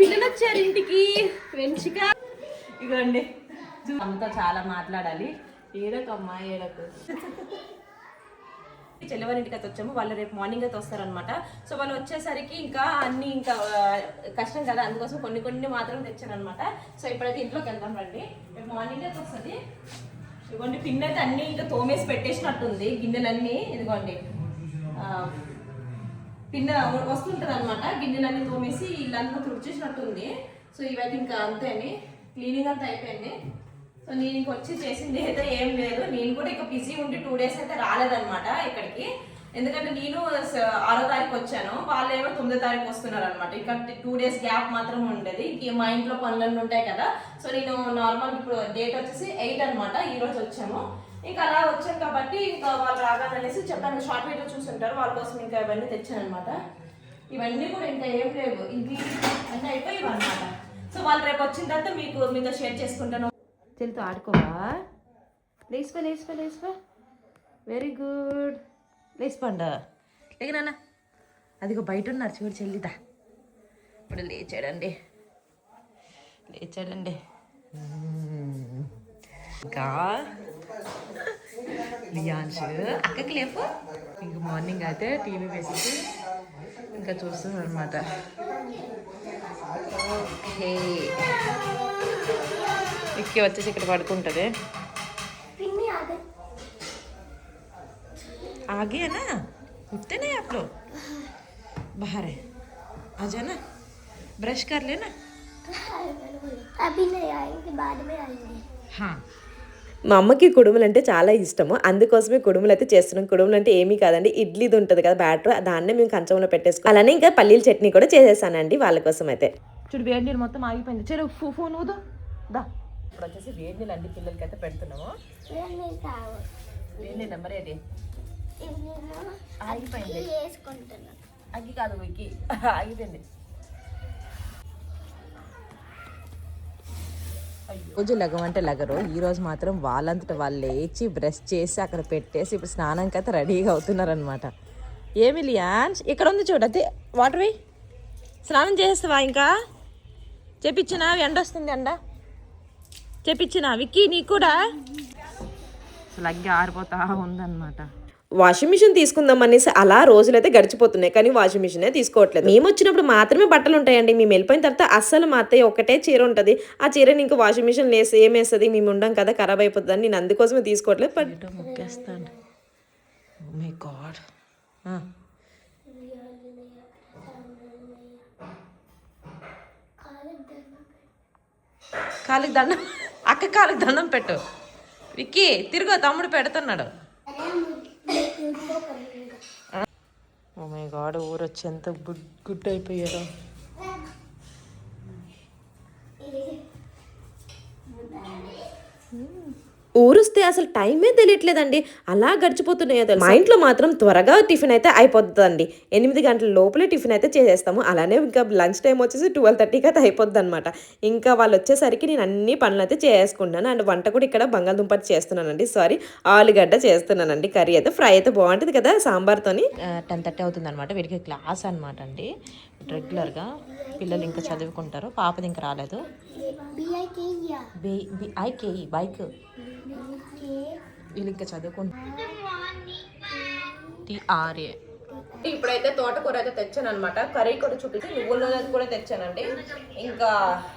పిల్లలు వచ్చారు ఇంటికి. వెంచిగా ఇగోండి. అమ్మతో చాలా మాట్లాడాలి. ఏడకమ్మా ఏడకు. చెల్లెవారి ఇంటికి అయితే వచ్చాము. వాళ్ళు రేపు మార్నింగ్ అయితే వస్తారనమాట సో వాళ్ళు వచ్చేసరికి ఇంకా అన్ని ఇంకా కష్టం కదా. అందుకోసం కొన్ని కొన్ని మాత్రం తెచ్చారనమాట సో ఇప్పుడైతే ఇంట్లోకి వెళ్దాం రండి. రేపు మార్నింగ్ అయితే వస్తుంది. ఇదిగోండి పిన్ అయితే అన్ని ఇంకా తోమేసి పెట్టేసినట్టుంది గిన్నెలన్నీ. ఇదిగోండి. గిన్నె వస్తుంటుంది అనమాట గిన్నెలన్నీ తోమేసి ఇల్లంతా తుడిచేసినట్టుంది. సో ఇవైతే ఇంకా అంతే అని క్లీనింగ్ అంతా అయిపోయింది. సో నేను ఇంక వచ్చి చేసింది అయితే ఏం లేదు. నేను కూడా ఇక బిజీ ఉండి టూ డేస్ అయితే రాలేదనమాట ఇక్కడికి. ఎందుకంటే నేను ఆరో తారీఖు వచ్చాను. వాళ్ళు ఏమో తొమ్మిదో తారీఖు వస్తున్నారు అనమాట ఇంకా టూ డేస్ గ్యాప్ మాత్రం ఉండేది. ఇంక మా ఇంట్లో పనులన్నీ ఉంటాయి కదా. సో నేను నార్మల్ ఇప్పుడు డేట్ వచ్చేసి ఎయిట్ అనమాట ఈ రోజు వచ్చాము. ఇంకా అలా వచ్చాను కాబట్టి ఇంకా వాళ్ళు రాగాననేసి చెప్పాను. షార్ట్ వీడియో చూస్తుంటారు వాళ్ళ కోసం ఇంకా ఇవన్నీ తెచ్చాను అనమాట ఇవన్నీ కూడా ఇంకా ఏం లేవు. ఇవి అన్నీ అయిపోయి అనమాట సో వాళ్ళు రేపు వచ్చిన తర్వాత మీకు మీతో షేర్ చేసుకుంటాను. చెల్లితో ఆడుకోవా? లేచిపో లేచిపో లేచిపో వెరీ గుడ్ లేచిపోండ లేక నాన్న. అదిగో బయట ఉన్నారు చూడు చెల్లిదా. ఇప్పుడు లేచాడండి. లేచాడండి. ఇంకా లియాన్ష్ అక్కకి లేపు ఇంక మార్నింగ్ అయితే టీవీ వేసేసి ఇంకా చూస్తున్నాను అనమాట ఓకే ఇక్కి వచ్చేసి ఇక్కడ పడుకుంటుంది आगे है ना उठते नहीं आप लोग बाहर है आ जाना ब्रश कर लेना अभी नहीं आएंगे बाद में आएंगे हाँ మా అమ్మకి కుడుములు అంటే చాలా ఇష్టము. అందుకోసమే కుడుములు అయితే చేస్తున్నాం. కుడుములు అంటే ఏమీ కాదండి. ఇడ్లీది ఉంటుంది కదా బ్యాటర్. దాన్నే మేము కంచంలో పెట్టేసుకో అలానే ఇంకా పల్లీల చట్నీ కూడా చేసేసానండి వాళ్ళ కోసం అయితే చూడు వేడి నీళ్ళు మొత్తం ఆగిపోయింది. చెడు ఫో ఫోన్ ఊదు దా. ఇప్పుడు వచ్చేసి వేడి నీళ్ళు అన్ని పిల్లలకి అయితే పెడుతున్నాము. వేడి నీళ్ళు నెంబర్ ఏంటి ఆగిపోయింది. అగ్గి కాదు ఆగిపోయింది. రోజు లగమంటే లగరు. ఈ రోజు మాత్రం వాళ్ళంతట వాళ్ళు లేచి బ్రష్ చేసి అక్కడ పెట్టేసి ఇప్పుడు స్నానంకి అయితే రెడీగా అవుతున్నారనమాట ఏమి లియాన్స్ ఇక్కడ ఉంది చూడు అదే వాటర్ వే స్నానం చేసేస్తావా ఇంకా? చెప్పించిన ఎండ వస్తుంది ఎండ. చెప్పించినా విక్కీ నీకు కూడా? అసలు అగ్గి ఆరిపోతా ఉందన్నమాట. వాషింగ్ మిషన్ తీసుకుందాం అనేసి అలా రోజులైతే గడిచిపోతున్నాయి. కానీ వాషింగ్ మిషనే తీసుకోవట్లేదు. మేము వచ్చినప్పుడు మాత్రమే బట్టలు ఉంటాయండి. మేము వెళ్ళిపోయిన తర్వాత అస్సలు మా అత్తయ్య ఒకటే చీర ఉంటుంది. ఆ చీరని ఇంకా వాషింగ్ మిషన్ లేసి ఏమేస్తుంది? మేము ఉండం కదా ఖరాబ్ అయిపోతుంది అని నేను అందుకోసమే తీసుకోవట్లేదు. బట్ ముక్కేస్తాను. మై oh గాడ్ కాలికి దండం అక్క కాలికి దండం పెట్టు. విక్కీ తిరుగు తమ్ముడు పెడుతున్నాడు ఓ మై గాడ్ ఊరొచ్చి ఎంత గుడ్ గుడ్ అయిపోయారు hmm. ఊరుస్తే అసలు టైమే తెలియట్లేదండి. అలా గడిచిపోతున్నాయో తెలుసు? మా ఇంట్లో మాత్రం త్వరగా టిఫిన్ అయితే అయిపోతుందండి ఎనిమిది గంటల లోపలే టిఫిన్ అయితే చేసేస్తాము. అలానే ఇంకా లంచ్ టైం వచ్చేసి ట్వెల్వ్ థర్టీకి అయితే అయిపోద్ది అనమాట ఇంకా వాళ్ళు వచ్చేసరికి నేను అన్ని పనులు అయితే చేసుకుంటాను అండ్ వంట కూడా ఇక్కడ బంగాళదుంప చేస్తున్నానండి. సారీ ఆలుగడ్డ చేస్తున్నానండి. కర్రీ అయితే ఫ్రై అయితే బాగుంటుంది కదా సాంబార్తోని. టెన్ థర్టీ అవుతుంది అనమాట వీడికి క్లాస్ అనమాట అండి. రెగ్యులర్గా పిల్లలు ఇంకా చదువుకుంటారు. పాపది ఇంకా రాలేదు. ఐకేఈ బైక్ వీళ్ళు ఇంకా చదువుకుంటారు టిఆర్ఏ ఇప్పుడైతే తోటకూర అయితే తెచ్చాను అనమాట కర్రీ కూడా చూపించి నువ్వుల నూనె కూడా తెచ్చానండి. ఇంకా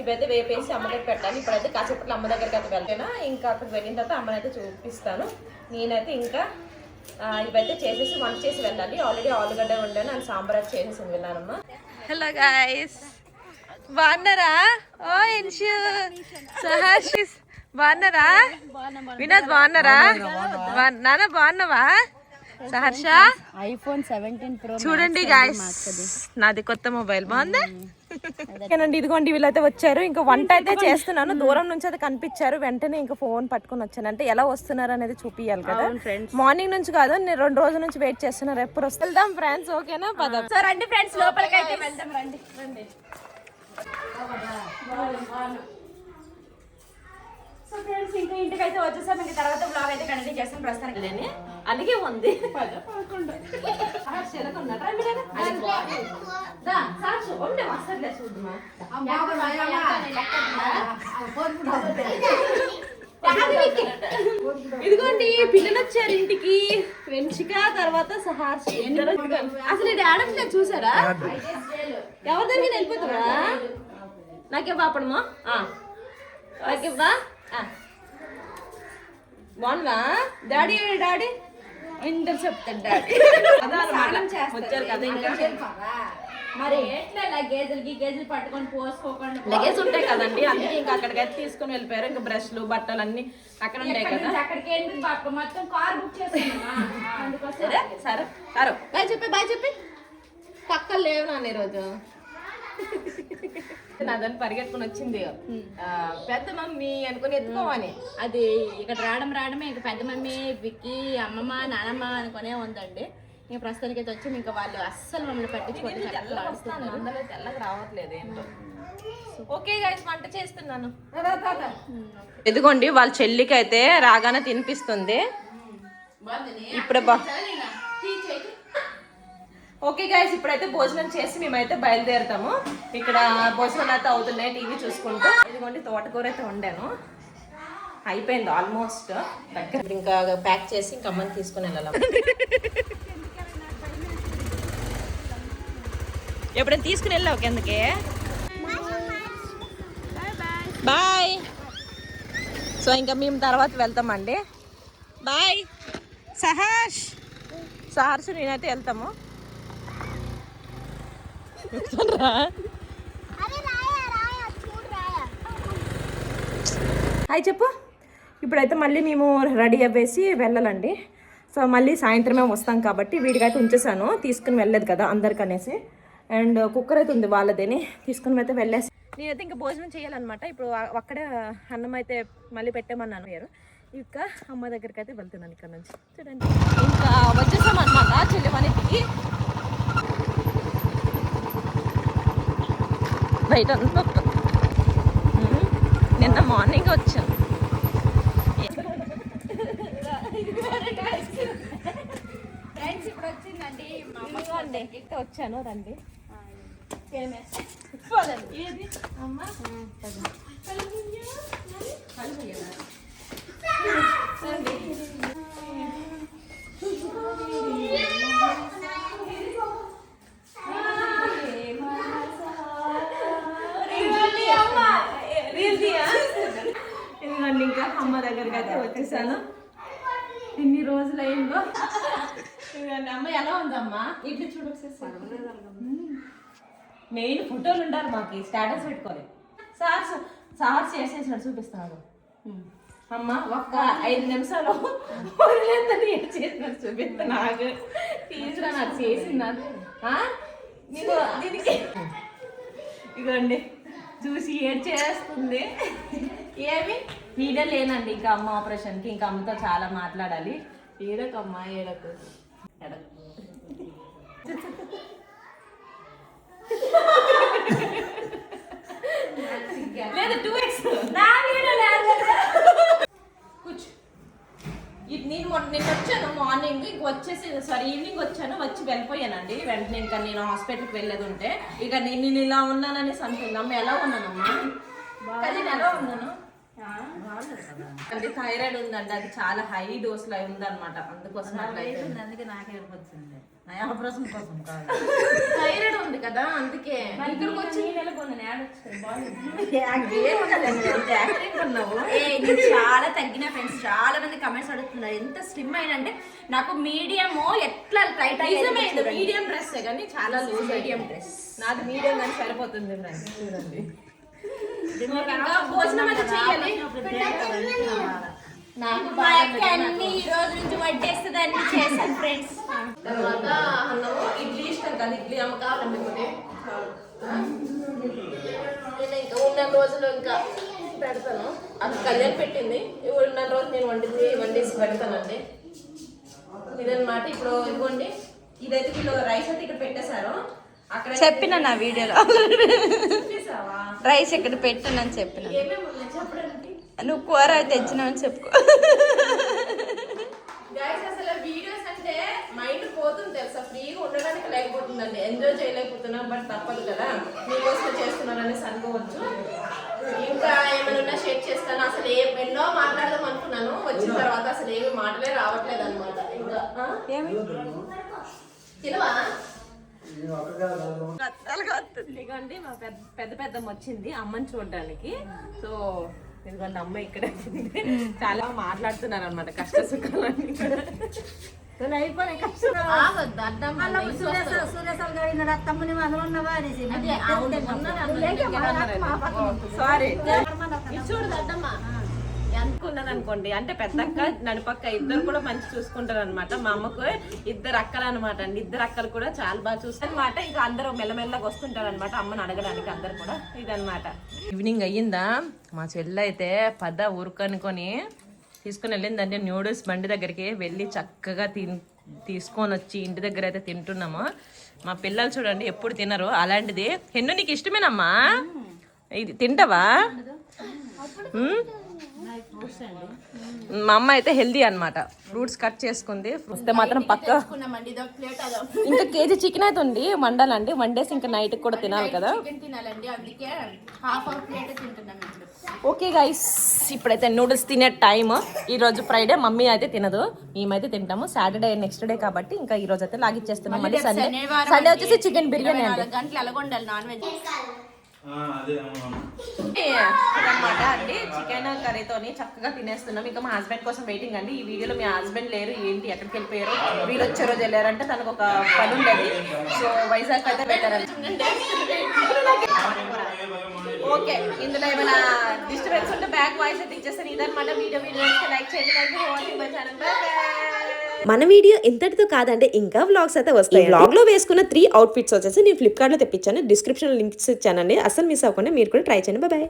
ఇవైతే వేపేసి అమ్మ దగ్గర పెట్టాను ఇప్పుడైతే కాసేపట్లో అమ్మ దగ్గరికి అయితే వెళ్తాను. ఇంకా అక్కడికి వెళ్ళిన తర్వాత అమ్మనైతే చూపిస్తాను. నేనైతే ఇంకా ఇవైతే చేసేసి వంట చేసి వెళ్ళాలి. ఆల్రెడీ ఆలుగడ్డ వండాను. అని సాంబార్ చేసేసి వెళ్ళానమ్మా. హలో గాయస్ బాగున్నారా? ఓ ఇన్షు. సహాషిస్ బాగున్నారా? వినోద్ బాగున్నారా? నాన్న బాగున్నావా? సహర్ష. ఐఫోన్ సెవెంటీన్ ప్రో చూడండి గాయస్ నాది కొత్త మొబైల్. బాగుందా? ఓకేనండి ఇదిగోండి వీళ్ళైతే వచ్చారు. ఇంకా వంట అయితే చేస్తున్నాను. దూరం నుంచి అయితే కనిపించారు. వెంటనే ఇంకా ఫోన్ పట్టుకొని వచ్చాను. అంటే ఎలా వస్తున్నారు అనేది చూపియాలి కదా. మార్నింగ్ నుంచి కాదు నేను రెండు రోజుల నుంచి వెయిట్ చేస్తున్నారు ఎప్పుడు వస్తే వెళ్దాం ఫ్రెండ్స్ ఓకేనా? పదం. సో రండి ఫ్రెండ్స్ లోపలికి అయితే వెళ్దాం రండి. రండి. సో ఫ్రెండ్స్ ఇంకా ఇంటికి అయితే వచ్చేసాం. ఇంకా తర్వాత బ్లాగ్ అయితే కంటిన్యూ చేస్తాం. ప్రస్తుతానికి లేని. అందుకే ఉంది. ఇదిగోండి పిల్లలు వచ్చారు ఇంటికి. వెంచిక తర్వాత సహార్షి. అసలు ఇది ఆడట్లేదు చూసారా ఎవరి దగ్గర వెళ్ళిపోతారా నాకే పాపడమా నాకేవ్వా? బాగున్నా డాడీ డాడీ? ఇంటర్ చెప్తాడు డాడీ. వచ్చారు కదా ఇంకా మరి ఎట్లా లగేజులకి గేజులు పట్టుకొని పోసుకోకుండా లగేజ్ ఉంటాయి కదండి అందుకే ఇంకా అక్కడికి తీసుకొని వెళ్ళిపోయారు. ఇంకా బ్రష్లు బట్టలు అన్ని అక్కడ ఉంటాయి కదా. అక్కడికి ఏంటి బాబు? మొత్తం కార్ బుక్ చేసుకున్నామా అందుకోసం. సరే సరే సరే. బాయ్ చెప్పి బాయ్ చెప్పి. పక్కలు లేవు నాన్న ఈరోజు. నాదని పరిగెట్టుకుని వచ్చింది. పెద్ద మమ్మీ అనుకుని ఎత్తుకోమని అది ఇక్కడ రావడం రావడమే ఇంకా పెద్ద మమ్మీ విక్కీ అమ్మమ్మ నానమ్మ అనుకునే ఉందండి. ఇంకా ప్రస్తుతానికి అయితే వచ్చి ఇంకా వాళ్ళు అస్సలు మమ్మల్ని తెల్లగా తెల్లగా రావట్లేదు ఏంటో. ఓకే గైస్ వంట చేస్తున్నాను. ఇదిగోండి వాళ్ళ చెల్లికి అయితే రాగానే తినిపిస్తుంది. ఇప్పుడే బా ఓకే గైస్ ఇప్పుడైతే భోజనం చేసి మేమైతే బయలుదేరుతాము. ఇక్కడ భోజనం అయితే అవుతున్నాయి టీవీ చూసుకుంటూ. ఇదిగోండి తోటకూర అయితే వండాను. అయిపోయింది ఆల్మోస్ట్ దగ్గర ఇంకా ప్యాక్ చేసి ఇంకా అమ్మని తీసుకుని వెళ్ళాలి. ఎప్పుడైనా తీసుకుని వెళ్ళావు కిందకి? బాయ్ సో ఇంకా మేము తర్వాత వెళ్తామండి. బాయ్ సహాష్. సహర్ష్ నేనైతే వెళ్తాము. హాయ్ చెప్పు. ఇప్పుడైతే మళ్ళీ మేము రెడీ అవ్వేసి వెళ్ళాలండి. సో మళ్ళీ సాయంత్రమే వస్తాం కాబట్టి వీడికైతే ఉంచేసాను తీసుకుని వెళ్ళలేదు కదా అందరికనేసి. అండ్ కుక్కర్ అయితే ఉంది వాళ్ళదేని. తీసుకుని అయితే వెళ్ళేసి. నేనైతే ఇంకా భోజనం చేయాలన్నమాట. ఇప్పుడు అక్కడే అన్నం అయితే మళ్ళీ పెట్టామన్నాను. పేరు ఇంకా అమ్మ దగ్గరికి అయితే వెళ్తున్నాను ఇక్కడ నుంచి. చూడండి. ఇంకా వచ్చేసాం అనమాట చెల్లిమనికి బయట అంతా నిన్న మార్నింగ్ వచ్చాను ఫ్రెండ్స్ ఇప్పుడు వచ్చిందండి మా అమ్మ ఇదిగోండి ఇక్కడ వచ్చాను రండి. అమ్మా? అమ్మ ఎలా ఉందమ్మా? ఇట్లా మెయిన్ ఫోటోలు ఉండాలి మాకు. స్టేటస్ పెట్టుకోవాలి. సార్ సార్ చేసేసాడు చూపిస్తాను. అమ్మ ఒక్క ఐదు నిమిషాలు వదిలేద్దని ఏం చూపిస్తా నాకు. తీసుకురా నాకు చేసింది? నీకు దీనికి. ఇదిగోండి. చూసి ఏడ్ చేస్తుంది. ఏమి? వీడియో లేనండి. ఇంకా అమ్మ ఆపరేషన్కి ఇంకా అమ్మతో చాలా మాట్లాడాలి. ఏడకమ్మ ఏడకు లేదు టూ ఎక్స్ నా వీడియో కూర్చో. ఇది నేను మొన్న నేను వచ్చాను మార్నింగ్ ఇంక వచ్చేసి సారీ ఈవినింగ్ వచ్చాను వచ్చి వెళ్ళిపోయానండి. వెంటనే ఇంకా నేను హాస్పిటల్కి వెళ్ళేది ఉంటే ఇక నేను నేను ఇలా ఉన్నాననేసి అనుకుంది ఎలా ఉన్నానమ్మా? కానీ ఎలా ఉన్నాను? అది థైరాయిడ్ ఉందండి అది చాలా హై డోస్లో ఉందన్నమాట. అందుకోసం అందుకే నాకే వచ్చింది నా ఆపరేషన్ కోసం కాదు. థైరాయిడ్ ఉంది కదా అందుకే. ఇక్కడికి వచ్చి చాలా తగ్గిన ఫ్రెండ్స్ చాలా మంది కమెంట్స్ అడుగుతున్నారు ఎంత స్లిమ్ అయినా అంటే నాకు మీడియం ఎట్లా టైట్ నిజమే ఇది అయ్యింది మీడియం డ్రెస్ కానీ చాలా లూజ్ మీడియం డ్రెస్ నాది మీడియం కానీ సరిపోతుంది రండి చూడండి. భోజనం అయితే చేయాలి నాకు మా అక్క అన్ని ఈ రోజు నుంచి వడ్డేస్తుంది అన్ని చేశాను ఫ్రెండ్స్ తర్వాత ఇడ్లీ ఇష్టం కదా. ఇడ్లీ అమ్మ కావాలండి ఒకటి నేను ఇంకా ఉన్న రోజులు ఇంకా పెడతాను. అది కళ్యాణ్ పెట్టింది. ఉన్న రోజు నేను వండింది వండేసి పెడతానండి. ఇదన్నమాట. ఇప్పుడు ఇదిగోండి ఇదైతే వీళ్ళు రైస్ అయితే ఇక్కడ పెట్టేశారు. చెప్పిన నా వీడియోలో. రైస్ ఇక్కడ పెట్టానని చెప్పిన. నువ్వు కూర తెచ్చినావని చెప్పుకో గైస్ అసలు వీడియోస్ అంటే మైండ్ పోతుంది తెలుసా? ఫ్రీగా ఉండడానికి లేకపోతుందండి. ఎంజాయ్ చేయలేకపోతున్నాం బట్ తప్పదు కదా. మీకోసం చేస్తున్నారనేసి అనుకోవచ్చు ఇంకా ఏమైనా షేర్ చేస్తాను. అసలు ఏ ఎన్నో మాట్లాడదాం అనుకున్నాను. వచ్చిన తర్వాత అసలు ఏమి మాటలే రావట్లేదు అనమాట ఇంకా? తినవా? ఇదిగోండి మా పెద్ద పెద్ద పెద్దమ్మ వచ్చింది అమ్మని చూడడానికి. సో ఇదిగోండి అమ్మ ఇక్కడ చాలా మాట్లాడుతున్నారు అనమాట కష్ట. సుఖాలన్నీ సారీ చూడు దద్దమ్మ అనుకున్నాను అనుకోండి అంటే పెద్దక్క నడిపక్క ఇద్దరు కూడా మంచి చూసుకుంటారు అనమాట మా అమ్మకు ఇద్దరు అక్కలు అనమాట అండి. ఇద్దరు అక్కలు కూడా చాలా బాగా చూస్తారు అనమాట ఇంకా అందరూ మెల్లమెల్లగా వస్తుంటారు అనమాట అమ్మని అడగడానికి అందరు కూడా. ఇదన్నమాట. ఈవినింగ్ అయ్యిందా? మా చెల్లి అయితే పద ఊరుకనుకొని తీసుకుని వెళ్ళిందంటే న్యూడిల్స్ బండి దగ్గరికి వెళ్ళి చక్కగా తిన్ తీసుకొని వచ్చి ఇంటి దగ్గర అయితే తింటున్నాము. మా పిల్లలు చూడండి ఎప్పుడు తినరు. అలాంటిది. హెన్ను నీకు ఇష్టమేనమ్మా? ఇది తింటావా? మా అమ్మ అయితే హెల్దీ అన్నమాట. ఫ్రూట్స్ కట్ చేసుకుంది. వస్తే మాత్రం పక్క ఇంకా కేజీ చికెన్ అయితే ఉంది. వండాలండి. వండేసి ఇంకా నైట్ కూడా తినాలి కదా. చికెన్ తినాలండి. అందుకే హాఫ్ హాఫ్ ప్లేట్ తింటున్నాం ఇప్పుడు. ఓకే గైస్ ఇప్పుడైతే నూడిల్స్ తినే టైం ఈ రోజు ఫ్రైడే మమ్మీ అయితే తినదు. మేమైతే తింటాము. సాటర్డే నెక్స్ట్ డే కాబట్టి ఇంకా ఈ రోజు అయితే లాగిచ్చేస్తున్నాం. మళ్ళీ సండే సండే వచ్చేసి చికెన్ బిర్యానీ అండి. నాలుగు అనమాట అండి. చికెన్ కర్రీతోని చక్కగా తినేస్తున్నాం. ఇంకా మా హస్బెండ్ కోసం వెయిటింగ్ అండి. ఈ వీడియోలో మీ హస్బెండ్ లేరు. ఏంటి ఎక్కడికి వెళ్ళిపోయారు? వీళ్ళు వచ్చే రోజు వెళ్ళారంటే తనకు ఒక పని ఉండేది. సో వైజాగ్ అయితే పెట్టారండి. ఓకే ఇందులో ఏమైనా డిస్టర్బెన్స్ ఉంటే బ్యాక్ వాయిస్ అయితే ఇచ్చేస్తాను. ఇదన్నమాట వీడియో. వీడియో లైక్ చేయండి. లైక్ హోల్ ఛానల్ మన వీడియో ఇంతటితో కాదంటే ఇంకా వ్లాగ్స్ అయితే వస్తాయి వ్లాగ్లో వేసుకున్న త్రీ అవుట్ఫిట్స్ వచ్చేసి నేను ఫ్లిప్కార్ట్లో తెప్పించాను. డిస్క్రిప్షన్ లింక్స్ ఇచ్చానండి. అసలు మిస్ అవ్వకుండా మీరు కూడా ట్రై చేయండి. బాయ్